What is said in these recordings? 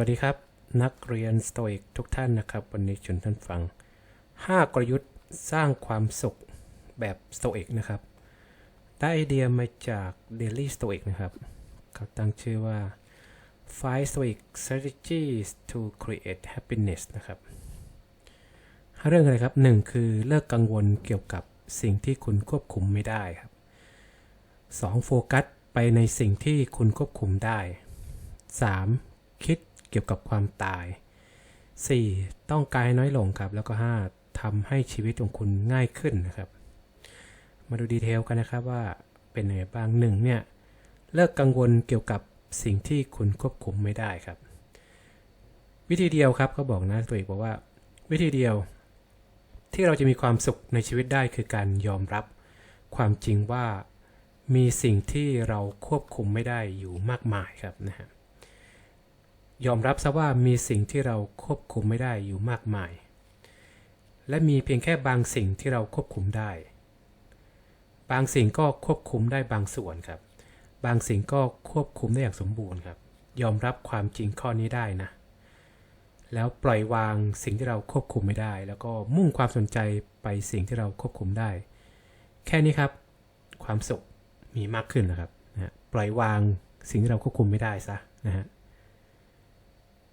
วัสดีครับ นักเรียนสโตอิกทุกท่านนะครับ วันนี้ชวนท่านฟัง 5 กลยุทธ์สร้างความสุขแบบสโตอิกนะครับ ได้ไอเดียมาจาก Daily Stoic นะครับ เขาตั้งชื่อว่า Five Stoic Strategies to Create Happiness นะครับเรื่องอะไรครับ 1 คือเลิกกังวลเกี่ยวกับสิ่งที่คุณควบคุมไม่ได้ครับ 2. โฟกัสไปในสิ่งที่คุณควบคุมได้ 3. คิด เกี่ยวกับความตาย 4. ต้องการให้น้อยลงครับ แล้วก็ 5. ทำให้ชีวิตของคุณง่ายขึ้นนะครับ มาดูดีเทลกันนะครับว่าเป็นยังไงบ้างหนึ่งเนี่ยเลิกกังวลเกี่ยวกับสิ่งที่คุณควบคุมไม่ได้ครับ วิธีเดียวครับเขาบอกนะตัวเอกบอกว่า วิธีเดียว ที่เราจะมีความสุขในชีวิตได้คือการยอมรับ ความจริงว่ามีสิ่งที่เราควบคุมไม่ได้อยู่มากมายครับนะฮะ ยอมรับซะว่ามีสิ่งที่เราควบคุมไม่ได้อยู่มากมาย และมีเพียงแค่บางสิ่งที่เราควบคุมได้ บางสิ่งก็ควบคุมได้บางส่วนครับ บางสิ่งก็ควบคุมได้อย่างสมบูรณ์ครับ ยอมรับความจริงข้อนี้ได้นะ แล้วปล่อยวางสิ่งที่เราควบคุมไม่ได้ แล้วก็มุ่งความสนใจไปสิ่งที่เราควบคุมได้ แค่นี้ครับ ความสุขมีมากขึ้นนะครับนะปล่อยวางสิ่งที่เราควบคุมไม่ได้ซะนะฮะ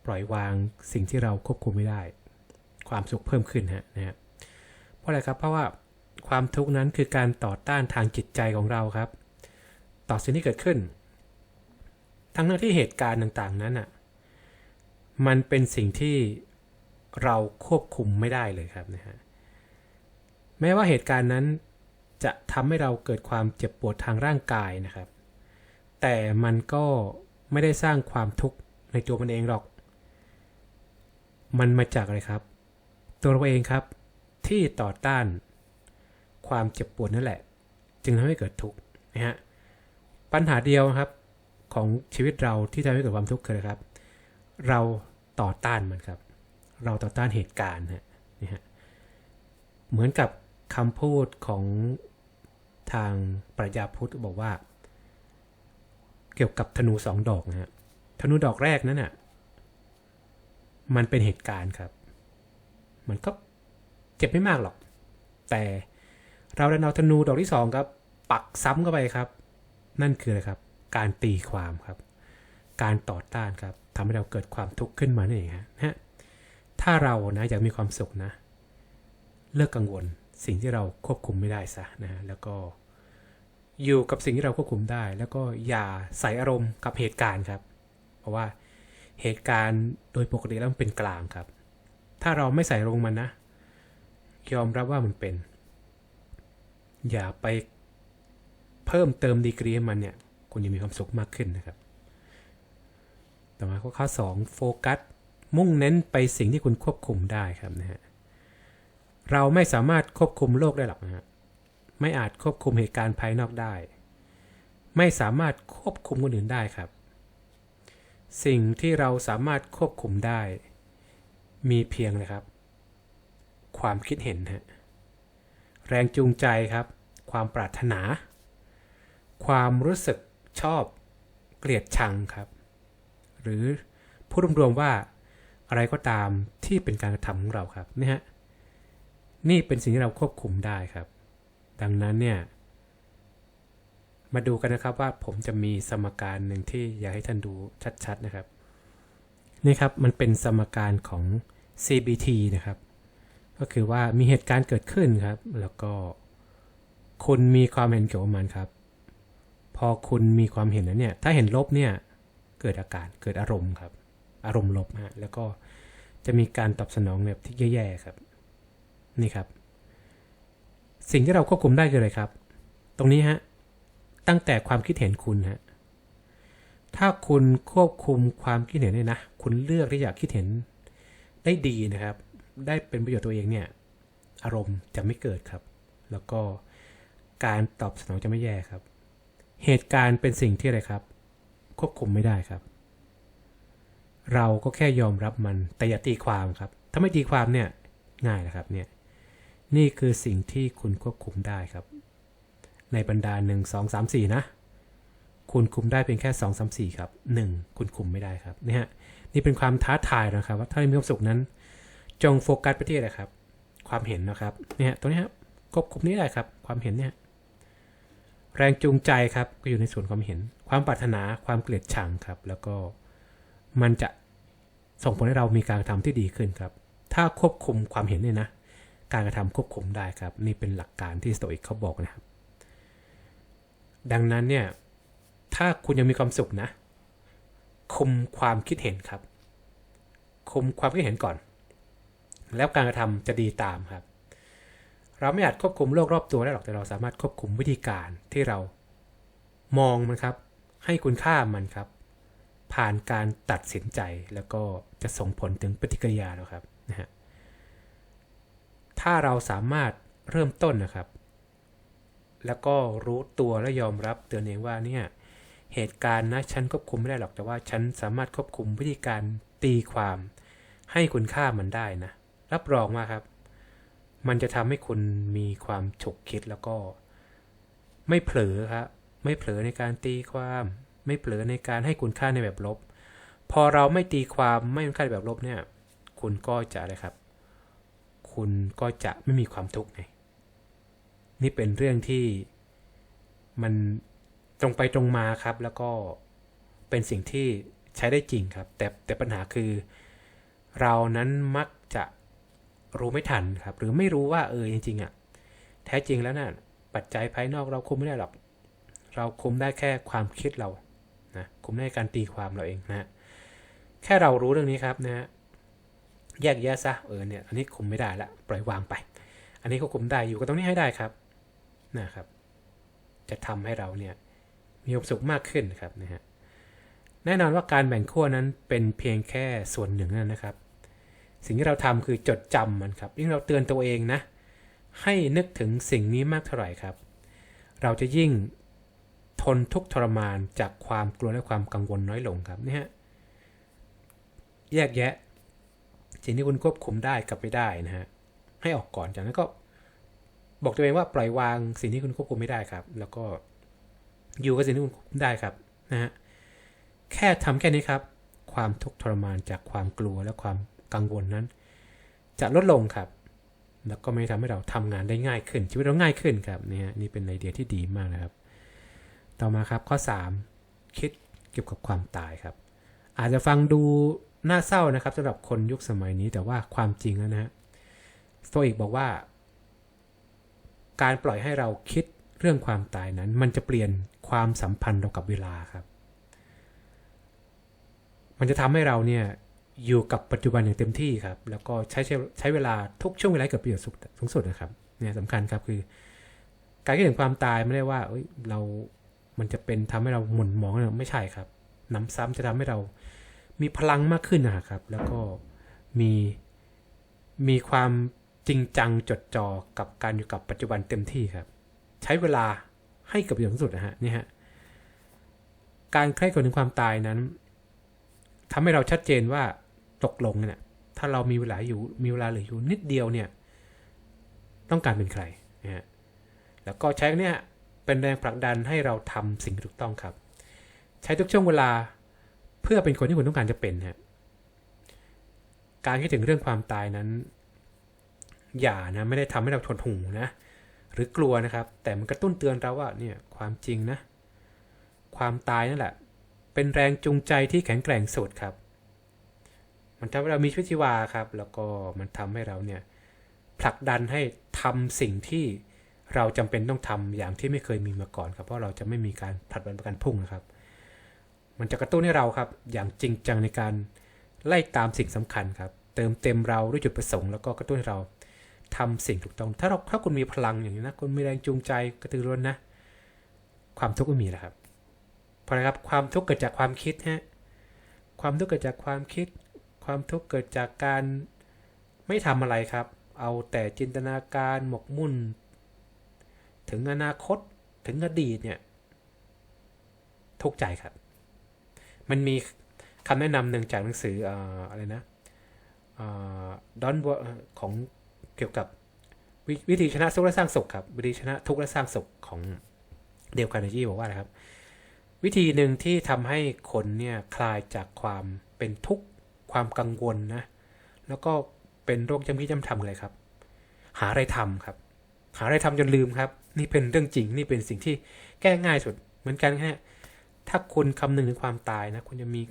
ปล่อยวางสิ่งที่เราควบคุมไม่ได้ ความสุขเพิ่มขึ้นฮะนะฮะเพราะอะไรครับ เพราะว่าความทุกข์นั้นคือการต่อต้านทางจิตใจของเราครับ ต่อสิ่งที่เกิดขึ้น ทั้งที่เหตุการณ์ต่างๆนั้นอะมันเป็นสิ่งที่เราควบคุมไม่ได้เลยครับนะฮะแม้ว่าเหตุการณ์นั้นจะทำให้เราเกิดความเจ็บปวดทางร่างกายนะครับ แต่มันก็ไม่ได้สร้างความทุกข์ในตัวมันเองหรอก มันมาจากอะไรครับ ตัวเราเองครับ ที่ต่อต้าน ความเจ็บปวดนั่นแหละ จึงทำให้เกิดทุกข์นะฮะปัญหาเดียวครับของชีวิตเราที่ทำให้เกิดความทุกข์คืออะไรครับ เราต่อต้านมันครับ เราต่อต้านเหตุการณ์ฮะนี่ฮะเหมือนกับคำพูดของทางปรัชญาพุทธบอกว่า เกี่ยวกับธนูสองดอกนะฮะธนูดอกแรกนั้นน่ะ มันเป็นเหตุการณ์ครับ มันก็เจ็บไม่มากหรอก แต่เราดันเอาธนูดอกที่สองครับ ปักซ้ำเข้าไปครับ นั่นคืออะไรครับ การตีความครับ การต่อต้านครับทำให้เราเกิดความทุกข์ขึ้นมานั่นเองฮะนะถ้าเรานะอยากมีความสุขนะ เลิกกังวลสิ่งที่เราควบคุมไม่ได้ซะนะฮะแล้วก็อยู่กับสิ่งที่เราควบคุมได้ แล้วก็อย่าใส่อารมณ์กับเหตุการณ์ครับ เพราะว่า เหตุการณ์โดยปกติแล้วมันเป็นกลางครับ ถ้าเราไม่ใส่ลงมันนะ ยอมรับว่ามันเป็น อย่าไปเพิ่มเติมดีกรีมันเนี่ย คุณจะมีความสุขมากขึ้นนะครับ ต่อมาข้อข้อ2โฟกัส มุ่งเน้นไปสิ่งที่คุณควบคุมได้ครับนะฮะ เราไม่สามารถควบคุมโลกได้หรอกนะฮะ ไม่อาจควบคุมเหตุการณ์ภายนอกได้ ไม่สามารถควบคุมคนอื่นได้ครับ สิ่งที่เราสามารถควบคุมได้ มีเพียงนะครับ ความคิดเห็นฮะแรงจูงใจครับ ความปรารถนา ความรู้สึกชอบ เกลียดชังครับ หรือพูดรวมๆว่าอะไรก็ตามที่เป็นการกระทำของเราครับนี่ฮะนี่เป็นสิ่งที่เราควบคุมได้ครับ ดังนั้นเนี่ย มาดูกันนะครับว่าผมจะมีสมการหนึ่งที่อยากให้ท่านดูชัดๆนะครับ นี่ครับมันเป็นสมการของ CBT นะครับ ก็คือว่ามีเหตุการณ์เกิดขึ้นครับ แล้วก็คุณมีความเห็นเกี่ยวกับมันครับ พอคุณมีความเห็นนั้นเนี่ย ถ้าเห็นลบเนี่ยเกิดอาการเกิดอารมณ์ครับ อารมณ์ลบฮะแล้วก็จะมีการตอบสนองแบบที่แย่ๆครับ นี่ครับ สิ่งที่เราควบคุมได้คืออะไรครับ ตรงนี้ฮะ ตั้งแต่ความคิดเห็นคุณฮะถ้าคุณควบคุมความคิดเห็นเนี่ยนะ คุณเลือกที่จะคิดเห็นได้ดีนะครับ ได้เป็นประโยชน์ตัวเองเนี่ย อารมณ์จะไม่เกิดครับ แล้วก็การตอบสนองจะไม่แย่ครับ เหตุการณ์เป็นสิ่งที่อะไรครับ ควบคุมไม่ได้ครับ เราก็แค่ยอมรับมันแต่อย่าตีความครับ ถ้าไม่ตีความเนี่ยง่ายนะครับเนี่ย นี่คือสิ่งที่คุณควบคุมได้ครับ ในบรรดา 1 2 3 4 นะ คุณคุมได้เพียงแค่ 2 3 4 ครับ 1 คุณคุมไม่ได้ครับนี่ฮะนี่เป็นความท้าทายนะครับ ว่าถ้ามีความสุขนั้น จงโฟกัสไปที่อะไรครับ ความเห็นนะครับเนี่ยตัวนี้ครับควบคุมนี้ได้ครับ ความเห็นเนี่ยแรงจูงใจครับก็อยู่ในส่วนความเห็น ความปรารถนาความเกลียดชังครับ แล้วก็มันจะส่งผลให้เรามีการกระทำที่ดีขึ้นครับ ถ้าควบคุมความเห็นเนี่ยนะ การกระทำควบคุมได้ครับ นี่เป็นหลักการที่สโตอิกเขาบอกนะครับ ดังนั้นเนี่ย ถ้าคุณยังมีความสุขนะ คุมความคิดเห็นครับ คุมความคิดเห็นก่อน แล้วการกระทำจะดีตามครับ เราไม่อาจควบคุมโลกรอบตัวได้หรอกแต่เราสามารถควบคุมวิธีการที่เรามองมันครับ ให้คุณค่ามันครับ ผ่านการตัดสินใจแล้วก็จะส่งผลถึงปฏิกิริยาแล้วครับนะฮะถ้าเราสามารถเริ่มต้นนะครับ แล้วก็รู้ตัวและยอมรับตือนเองว่าเนี่ยเหตุการณ์นะฉันควบคุมไม่ได้หรอกแต่ว่าฉันสามารถควบคุมวิธีการตีความ ให้คุณค่ามันได้นะ รับรองว่าครับ มันจะทำให้คุณมีความฉกคิดแล้วก็ ไม่เผลอครับไม่เผลอในการตีความ ไม่เผลอในการให้คุณค่าในแบบลบ พอเราไม่ตีความไม่คุณค่าในแบบลบเนี่ย คุณก็จะอะไรครับ คุณก็จะไม่มีความทุกข์ไง นี่เป็นเรื่องที่มันตรงไปตรงมาครับ แล้วก็เป็นสิ่งที่ใช้ได้จริงครับ แต่แต่ปัญหาคือ เรานั้นมักจะรู้ไม่ทันครับ หรือไม่รู้ว่าเออจริงๆอะ่ะแท้จริงแล้วนะ่ะปัจจัยภายนอกเราคุมไม่ได้หรอก เราคุมได้แค่ความคิดเรานะคุมได้การตีความเราเองนะแค่เรารู้เรื่องนี้ครับนะฮะแยกแยะซะเออเนี่ยอันนี้คุมไม่ได้ละปล่อยวางไป อันนี้ก็คุมได้อยู่กับตรงนี้ให้ได้ครับ นะครับ จะทำให้เราเนี่ยมีความสุขมากขึ้นครับนะฮะแน่นอนว่าการแบ่งขั้วนั้นเป็นเพียงแค่ส่วนหนึ่งนั่นนะครับ สิ่งที่เราทำคือจดจำมันครับยิ่งเราเตือนตัวเองนะ ให้นึกถึงสิ่งนี้มากเท่าไหร่ครับ เราจะยิ่งทนทุกทรมานจากความกลัวและความกังวลน้อยลงครับนี่ฮะแยกแยะสิ่งที่คุณควบคุมได้กับไม่ได้นะฮะให้ออกก่อนจากนั้นก็ บอกตัวเองว่าปล่อยวางสิ่งที่คุณควบคุมไม่ได้ครับ แล้วก็อยู่กับสิ่งที่คุณควบคุมได้ครับนะฮะแค่ทำแค่นี้ครับ ความทุกข์ทรมานจากความกลัวและความกังวลนั้น จะลดลงครับ แล้วก็ไม่ทำให้เราทำงานได้ง่ายขึ้น ชีวิตเราง่ายขึ้นครับเนี่ฮะนี่เป็นไอเดียที่ดีมากนะครับ ต่อมาครับข้อ 3 คิดเกี่ยวกับความตายครับ อาจจะฟังดูน่าเศร้านะครับสำหรับคนยุคสมัยนี้แต่ว่าความจริงแล้วนะฮะสโตอิกบอกว่า การปล่อยให้เราคิดเรื่องความตายนั้น มันจะเปลี่ยนความสัมพันธ์เรากับเวลาครับ มันจะทำให้เราเนี่ยอยู่กับปัจจุบันอย่างเต็มที่ครับ แล้วก็ใช้ใช้เวลาทุกช่วงเวลาเกิดประโยชน์สูงสุดนะครับเนี่ยสำคัญครับคือ การคิดถึงความตายไม่ได้ว่าเอ้ยเรา มันจะเป็นทำให้เราหม่นหมองนะไม่ใช่ครับน้ำซ้ำจะทำให้เรามีพลังมากขึ้นนะครับ แล้วก็มีมีความ จริงจังจดจ่อกับการอยู่กับปัจจุบันเต็มที่ครับ ใช้เวลาให้กับอย่างสุดนะฮะนี่ฮะการใคร่ครวญถึงความตายนั้นทำให้เราชัดเจนว่าตกลงเนี่ยถ้าเรามีเวลาอยู่มีเวลาเหลืออยู่นิดเดียวเนี่ย ต้องการเป็นใครนะฮะแล้วก็ใช้เนี่ยเป็นแรงผลักดันให้เราทำสิ่งถูกต้องครับ ใช้ทุกช่วงเวลาเพื่อเป็นคนที่คุณต้องการจะเป็นฮะการคิดถึงเรื่องความตายนั้น อย่านะไม่ได้ทำให้เราทนหูนะหรือกลัวนะครับ แต่มันกระตุ้นเตือนเราว่าเนี่ยความจริงนะ ความตายนั่นแหละ เป็นแรงจูงใจที่แข็งแกร่งสุดครับ มันทำให้เรามีชีวิตชีวาครับ แล้วก็มันทำให้เราเนี่ยผลักดันให้ทำสิ่งที่เราจำเป็นต้องทำอย่างที่ไม่เคยมีมาก่อนครับ เพราะเราจะไม่มีการผลัดวันประกันพุ่งนะครับ มันจะกระตุ้นให้เราครับ อย่างจริงจังในการไล่ตามสิ่งสำคัญครับ เติมเต็มเราด้วยจุดประสงค์แล้วก็กระตุ้นให้เรา ทำสิ่งถูกต้อง ถ้าเราถ้าคุณมีพลังอย่างนี้นะ คุณมีแรงจูงใจกระตือรือร้นนะ ความทุกข์ไม่มีแล้วครับ เพราะนะครับความทุกข์เกิดจากความคิดฮะ ความทุกข์เกิดจากความคิด ความทุกข์เกิดจากการไม่ทำอะไรครับ เอาแต่จินตนาการหมกมุ่น ถึงอนาคต ถึงอดีตเนี่ย ทุกข์ใจครับ มันมีคำแนะนำหนึ่งจากหนังสืออะไรนะดอนของ เกี่ยวกับววิธีชนะทุกข์และสร้างสุขครับวิธีชนะทุกข์และสร้างสุขของเดลคาร์เนจีบอกว่าอะไรครับ วิธีหนึ่งที่ทำให้คนเนี่ยคลายจากความเป็นทุกข์ความกังวลนะแล้วก็เป็นโรคจำคิดจำทำเลยครับ หาอะไรทำครับ หาอะไรทำจนลืมครับ นี่เป็นเรื่องจริงนี่เป็นสิ่งที่แก้ง่ายสุดเหมือนกันแค่ถ้าคุณคำนึงถึงความตายนะคุณจะมี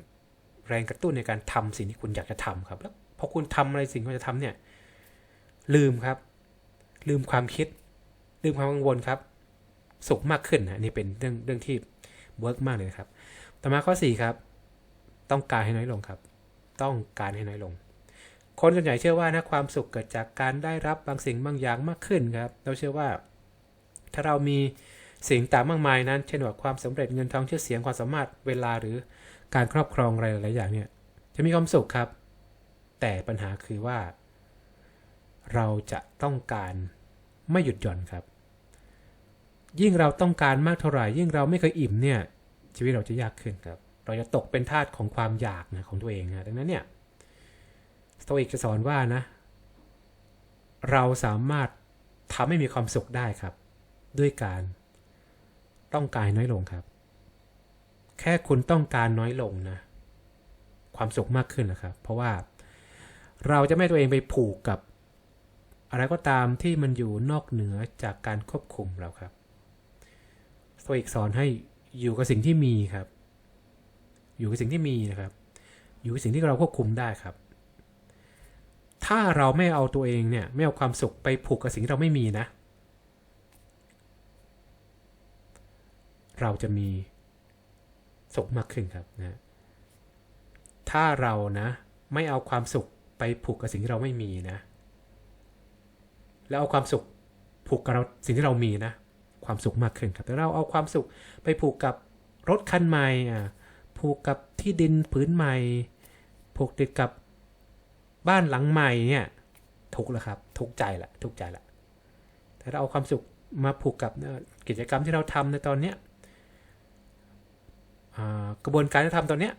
แรงกระตุ้นในการทำสิ่งที่คุณอยากจะทำครับแล้วพอคุณทำอะไรสิ่งที่คุณจะทำเนี่ย ลืมครับ ลืมความคิด ลืมความกังวลครับ สุขมากขึ้นนะนี่เป็นเรื่องเรื่องที่เวิร์กมากเลยครับ ต่อมาข้อ4ครับ ต้องการให้น้อยลงครับ ต้องการให้น้อยลง คนส่วนใหญ่เชื่อว่านะความสุขเกิดจากการได้รับบางสิ่งบางอย่างมากขึ้นครับ เราเชื่อว่า ถ้าเรามีสิ่งต่างมากมายนั้น เช่นว่าความสำเร็จเงินทองชื่อเสียงความสามารถเวลาหรือการครอบครองอะไรหลายอย่างเนี่ย จะมีความสุขครับ แต่ปัญหาคือว่า เราจะต้องการไม่หยุดหย่อนครับ ยิ่งเราต้องการมากเท่าไหร่ยิ่งเราไม่เคยอิ่มเนี่ยชีวิตเราจะยากขึ้นครับ เราจะตกเป็นทาสของความอยากนะของตัวเองนะดังนั้นเนี่ยสโตอิกจะสอนว่านะ เราสามารถทำให้มีความสุขได้ครับ ด้วยการต้องการน้อยลงครับ แค่คุณต้องการน้อยลงนะ ความสุขมากขึ้นนะครับ เพราะว่าเราจะไม่ตัวเองไปผูกกับ อะไรก็ตามที่มันอยู่นอกเหนือจากการควบคุมเราครับสโตอิกสอนให้อยู่กับสิ่งที่มีครับ อยู่กับสิ่งที่มีนะครับ อยู่กับสิ่งที่เราควบคุมได้ครับ ถ้าเราไม่เอาตัวเองเนี่ยไม่เอาความสุขไปผูกกับสิ่งที่เราไม่มีนะ เราจะมีสุขมากขึ้นครับนะถ้าเรานะ ไม่เอาความสุขไปผูกกับสิ่งที่เราไม่มีนะ แล้วเอาความสุขผูกกับเราสิ่งที่เรามีนะ ความสุขมากขึ้นครับแต่เราเอาความสุขไปผูกกับรถคันใหม่อะผูกกับที่ดินผืนใหม่ ผูกติดกับบ้านหลังใหม่เนี่ยทุกแล้วครับ ทุกใจละทุกใจละแต่เราเอาความสุขมาผูกกับกิจกรรมที่เราทำในตอนเนี้ยกระบวนการที่ทำตอนเนี้ย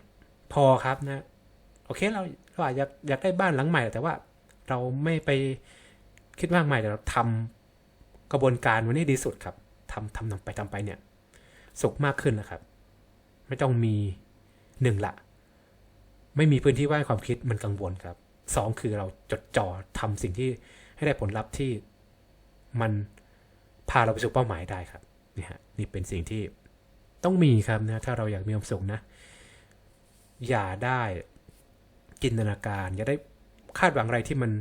พอครับนะ โอเคเราเราอาจจะอยากได้บ้านหลังใหม่แต่ว่าเราไม่ไป คิดมากมายแต่เราทำกระบวนการวันนี้ดีสุดครับทำทำทำไปทำไปเนี่ย สุขมากขึ้นนะครับ ไม่ต้องมีหนึ่งละ ไม่มีพื้นที่ว่างความคิดมันกังวลครับสองคือเราจดจ่อทำสิ่งที่ให้ได้ผลลัพธ์ที่มันพาเราไปสู่เป้าหมายได้ครับนี่ฮะนี่เป็นสิ่งที่ต้องมีครับนะถ้าเราอยากมีความสุขนะ อย่าได้จินตนาการ อย่าได้คาดหวังอะไรที่มัน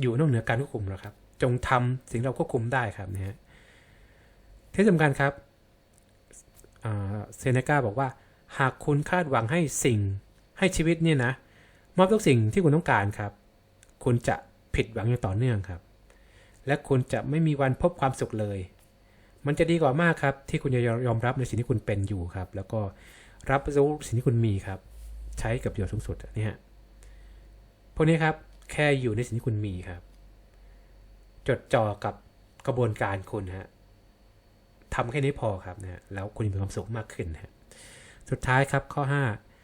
อยู่นอกเหนือการควบคุมเราครับ จงทำสิ่งเราควบคุมได้ครับนะฮะที่สำคัญครับเซเนกาบอกว่า หากคุณคาดหวังให้สิ่งให้ชีวิตเนี่ยนะมอบทุกสิ่งที่คุณต้องการครับ คุณจะผิดหวังอย่างต่อเนื่องครับ และคุณจะไม่มีวันพบความสุขเลย มันจะดีกว่ามากครับ ที่คุณจะยอมรับในสิ่งที่คุณเป็นอยู่ครับ แล้วก็รับรู้สิ่งที่คุณมีครับ ใช้กับประโยชน์สูงสุดนี่ฮะพวกนี้ครับ แค่อยู่ในสิ่งที่คุณมีครับ จดจ่อกับกระบวนการคุณฮะทำแค่นี้พอครับนะแล้วคุณมีความสุขมากขึ้นฮะสุดท้ายครับข้อ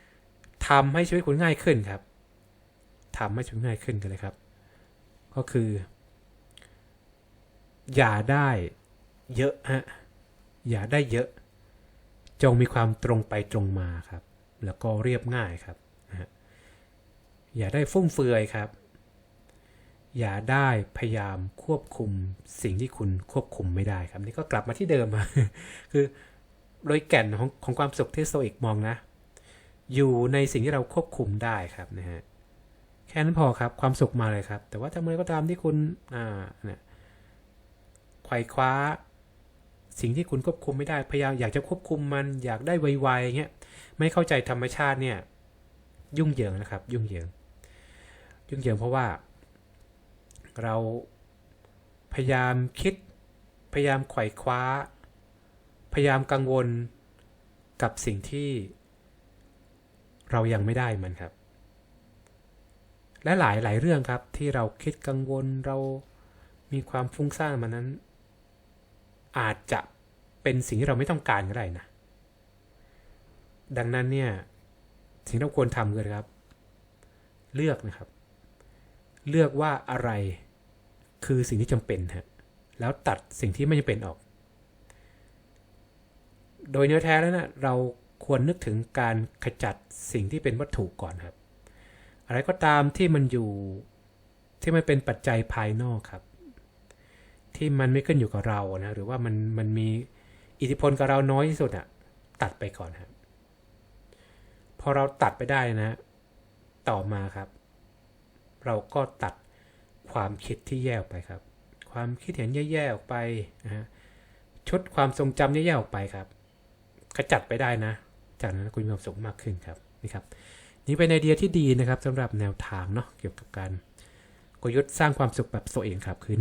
5ทำให้ชีวิตคุณง่ายขึ้นครับทำให้ชีวิตง่ายขึ้นกันเลยครับ ก็คือ อย่าได้เยอะฮะอย่าได้เยอะ จงมีความตรงไปตรงมาครับ แล้วก็เรียบง่ายครับอย่าได้ฟุ่มเฟือยครับ อย่าได้พยายามควบคุมสิ่งที่คุณควบคุมไม่ได้ครับ นี่ก็กลับมาที่เดิม คือโดยแก่นของของความสุขที่โซอิกมองนะ อยู่ในสิ่งที่เราควบคุมได้ครับนะฮะแค่นั้นพอครับความสุขมาเลยครับ แต่ว่าทำไมก็ตามที่คุณอ่าเนี่ยไขว่คว้า สิ่งที่คุณควบคุมไม่ได้พยายามอยากจะควบคุมมันอยากได้ไวๆเงี้ยไม่เข้าใจธรรมชาติเนี่ย ยุ่งเหยิงนะครับ ยุ่งเหยิง ยุ่งเหยิงเพราะว่า เราพยายามคิด พยายามไขว่คว้า พยายามกังวลกับสิ่งที่เรายังไม่ได้มันครับ และหลายหลายเรื่องครับที่เราคิดกังวลเรามีความฟุ้งซ่านมานั้น อาจจะเป็นสิ่งที่เราไม่ต้องการก็ได้นะ ดังนั้นเนี่ยสิ่งที่เราควรทำคือครับ เลือกนะครับ เลือกว่าอะไร คือสิ่งที่จำเป็นฮะแล้วตัดสิ่งที่ไม่จำเป็นออก โดยเนื้อแท้แล้วนะเราควรนึกถึงการขจัดสิ่งที่เป็นวัตถุก่อนครับ อะไรก็ตามที่มันอยู่ที่มันเป็นปัจจัยภายนอกครับ ที่มันไม่ขึ้นอยู่กับเรานะหรือว่ามันมันมีอิทธิพลกับเราน้อยที่สุดอะตัดไปก่อนครับพอเราตัดไปได้นะ ต่อมาครับ เราก็ตัด ความคิดที่แย่ออกไปครับ ความคิดเห็นแย่ๆออกไปนะฮะชุดความทรงจำแย่ๆออกไปครับขจัดไปได้นะ จากนั้นคุณมีความสุขมากขึ้นครับนี่ครับ นี่เป็นไอเดียที่ดีนะครับสำหรับแนวทางเนาะเกี่ยวกับการกลยุทธ์สร้างความสุขแบบตัวเองครับ คือ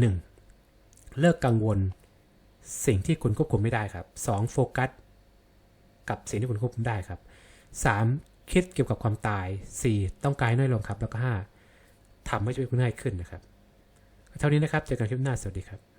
1. เลิกกังวลสิ่งที่คุณควบคุมไม่ได้ครับ 2. โฟกัสกับสิ่งที่คุณควบคุมได้ครับ 3. คิดเกี่ยวกับความตาย 4. ต้องการน้อยลงครับ แล้วก็ 5. ทำให้ชีวิตคุณง่ายขึ้นนะครับ เท่านี้นะครับ เจอกันคลิปหน้า สวัสดีครับ